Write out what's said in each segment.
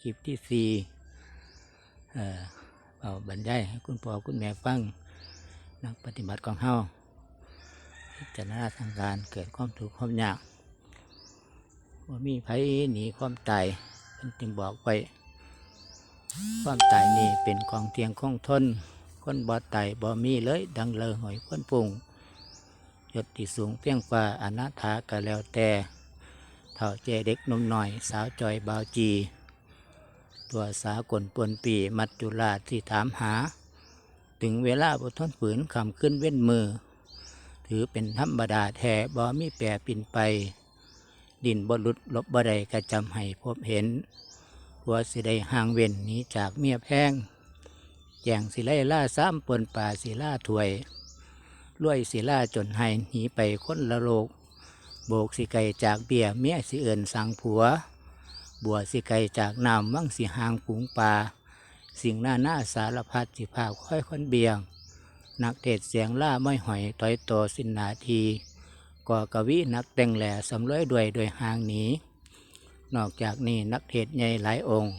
คลิปที่สี่เอ่อเอาบรรยายให้คุณพ่อคุณแม่ฟัง นักปฏิบัติของเฮาพิจารณาทางการเกิดความถูกข์ความยากว่ามีไผหนีความตายเพิ่นจึงบอกไว้ ความตายนี่เป็นของเทียงคงทน คนบ่ตายบ่มีเลยดังเลอหอยคนปุ่งยศที่สูงเพียงฟ้าอนาถาก็แล้วแต่เท่าเจเด็กนมหน่อย สาวจอยบาวจี ตัวสากลปวนปีมัจจุราชที่ถามหา ถึงเวลาบททนฝืนคำขึ้นเว้นมือ ถือเป็นธรรมดาแท้บ่มีแปรปินไป ดินบหลุดลบบ่ใดกระจำให้พบเห็นผัวสิได้ห่างเว้นนี้จากเมียแพงแจงสิไล่ล่าซ้ำปนป่าสิล่าถวยรวยสิล่าจนให้หนีไปค้นละโลก โบกสิไกจากเบียเมียสิเอินสังผัว บัวสิไกลจากน้ำวังสิหางปูงป่าสิ่งหน้าหน้าสารพัดสิภาพค่อยคนเบียง นักเทศเสียงล่าไม่หอยต่อยโตสินนาทีก่อกวีนักแต่งแหล่สำร้อยด้วยโดยหางหนีนอกจากนี้นักเทศใหญ่หลายองค์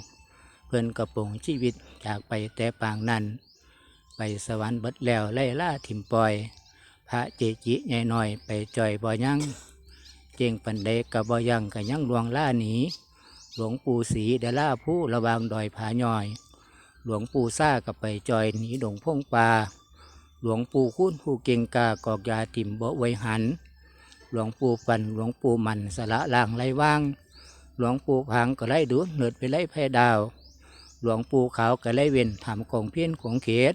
เพื่อนกระปงชีวิตจากไปแต่ปางนั้น ไปสวรรค์เบิดแล้วไล่ล่าถิ่มปล่อย พระเจจิใหญ่หน่อยไปจ่อยบ่ยังเจงปันเดกับบ่ยังกับยังลวงล่าหนี หลวงปู่ศรีเดล่าผู้ระวางดอยผาย่อย หลวงปู่ซ่ากับไปจอยหนีดงพงป่าหลวงปู่คุ้นผู้เก่งกากอกยาติ่มบ่ไวหัน หลวงปู่ปันหลวงปู่มันสละล่างไรว่าง หลวงปู่พังก็ไล่ดูเนิดไปไล่ไพดาว หลวงปู่ขาวก็ไล่เว้นทำของเพี้ยนของเขต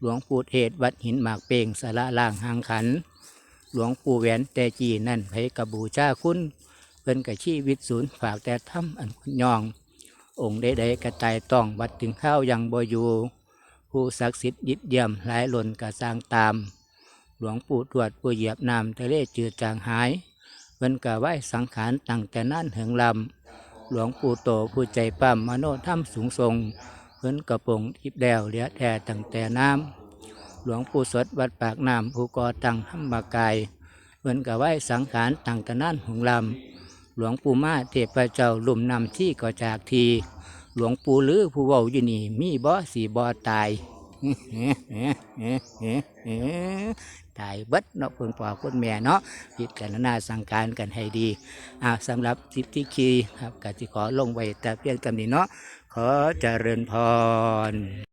หลวงปู่เทศวัดหินหมากเป่งสละล่างหางขัน หลวงปู่แหวนแต่จีนั่นไผกระบูชาคุณ เพิ่นกับชีวิตศูนย์ฝากแต่ถ้ำอันคุณยอง องค์ใดๆกระตายต้องวัดถึงข้าวยังบ่อยู่ผู้ศักดิ์สิทธิ์ยิดเยี่ยมหลายหล่นกระสร้างตาม หลวงปู่ตรวจผู้เหยียบน้ำทะเลจืดจางหายเพิ่นกะไหวสังขารตั้งแต่นั่นเหิงลำหลวงปู่โตผู้ใจปั้มมโนธรรมสูงทรงเพิ่นกระปงทิพแดวเหลือแท้ตั้งแต่น้ำหลวงปู่สดวัดปากน้ำผู้ก่อตั้งธรรมกายเพิ่นกะไหวสังขารตั้งแต่นั่นหงลำ หลวงปู่มาเทพเจ้าลุ่มนำที่ก่อจากทีหลวงปู่ลือผู้เว้าอยู่นี่มีบ่สีบ่ตายตายเบิดเนาะเพิ่นพ่อเพิ่นแม่เนาะพิจารณาสังการกันให้ดีอ่าสำหรับสิทธิคีครับกสิขอลงไว้แต่เพียงตำนี้เนาะขอเจริญพร